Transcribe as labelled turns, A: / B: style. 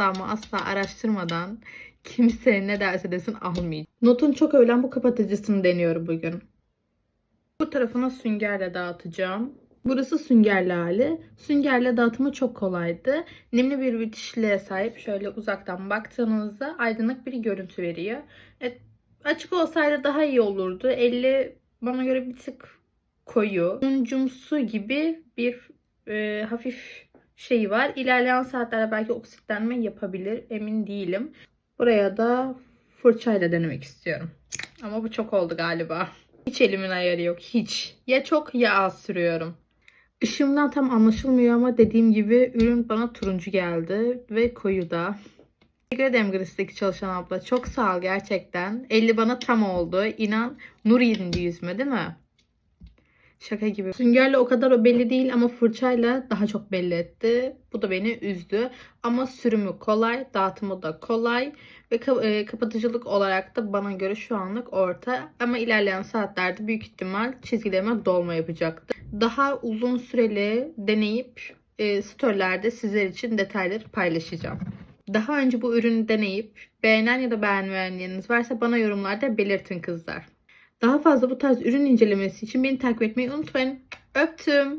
A: asla ama asla araştırmadan kimse ne derse desin almayacağım. Notun çok övülen bu kapatıcısını deniyorum bugün. Bu tarafına süngerle dağıtacağım. Burası süngerli hali. Süngerle dağıtımı çok kolaydı. Nemli bir bitişliğe sahip. Şöyle uzaktan baktığınızda aydınlık bir görüntü veriyor. E, açık olsaydı daha iyi olurdu. Elle bana göre bir tık koyu. Uncumsu gibi bir e, hafif şeyi var. İlerleyen saatlerde belki oksitlenme yapabilir. Emin değilim. Buraya da fırçayla denemek istiyorum. Ama bu çok oldu galiba. Hiç elimin ayarı yok. Hiç. Ya çok ya az sürüyorum. Işığımdan tam anlaşılmıyor ama dediğim gibi ürün bana turuncu geldi ve koyu da. Teşekkür ederim Gris'teki çalışan abla. Çok sağ ol gerçekten. 50 bana tam oldu. İnan nur indi yüzüme değil mi? Şaka gibi. Süngerle o kadar o belli değil ama fırçayla daha çok belli etti. Bu da beni üzdü. Ama sürümü kolay, dağıtımı da kolay ve e, kapatıcılık olarak da bana göre şu anlık orta. Ama ilerleyen saatlerde büyük ihtimal çizgilerime dolma yapacaktı. Daha uzun süreli deneyip e, storylerde sizler için detayları paylaşacağım. Daha önce bu ürünü deneyip beğenen ya da beğenmeyenleriniz varsa bana yorumlarda belirtin kızlar. Daha fazla bu tarz ürün incelemesi için beni takip etmeyi unutmayın. Öptüm.